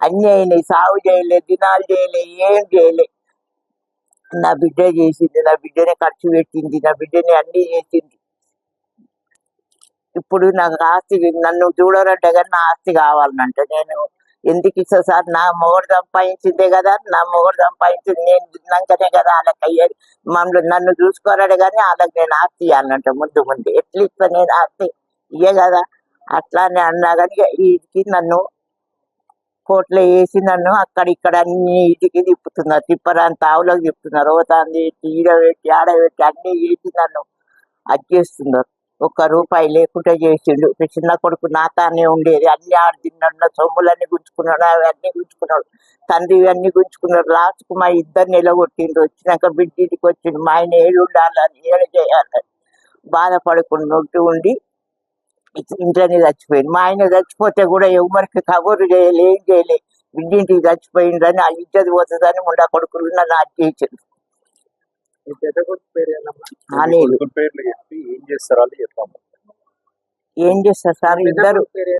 అన్నీ అయినాయి సాగు చేయలే దినాలు చేయలే ఏం చేయలే నా బిడ్డ చేసింది నా బిడ్డనే ఖర్చు పెట్టింది నా బిడ్డని అన్ని చేసింది. ఇప్పుడు నాకు ఆస్తి నన్ను చూడరంటే కానీ నా ఆస్తి కావాలనంట నేను ఎందుకు ఇస్తా సార్? నా మొగడు సంపాదించిందే కదా నా మొగడు సంపాదించింది నేను తిన్నాకనే కదా వాళ్ళకి అయ్యేది. మమ్మల్ని నన్ను చూసుకోరాడు కానీ వాళ్ళకి నేను ఆస్తి ఇవ్వాలంట ముందు ముందు. ఎట్లా ఇస్తా నేను ఆస్తి? ఇయ్యే కదా. అట్లానే అన్నా కానీ వీటికి నన్ను కోట్లో వేసి నన్ను అక్కడ ఇక్కడ అన్ని ఇటుకి తిప్పుతున్నారు. తిప్పరాని తావులోకి తిప్పుతున్నారు. ఓతాంది ఈడ పెట్టి ఆడ పెట్టి అన్ని చేసి నన్ను అది చేస్తున్నారు. ఒక్క రూపాయి లేకుండా చేసిండు. చిన్న కొడుకు నాతానే ఉండేది. అన్ని ఆడ తిన్నాడు నా సొమ్ములన్నీ గుంజుకున్నాడు అవన్నీ గుంజుకున్నాడు. తండ్రి అన్ని గుంజుకున్నాడు. లాస్ట్కు మా ఇద్దరు నిలగొట్టిండు వచ్చినాక బిడ్డ ఇంటికి వచ్చిండు. మా ఆయన ఏడు ఉండాలని ఏడు చేయాలని బాధపడుకుంటూ ఉండి ఇంట్లోనే చచ్చిపోయింది మా ఆయన చచ్చిపోతే కూడా ఎవరికి కబురు చేయలే ఏం చేయలే. బిడ్డింటికి చచ్చిపోయిందని ఆ ఇజ్జది పోతుందని ముండా కొడుకులు నన్ను చెప్పి ఏం చేస్తారో సార్? ఇద్దరు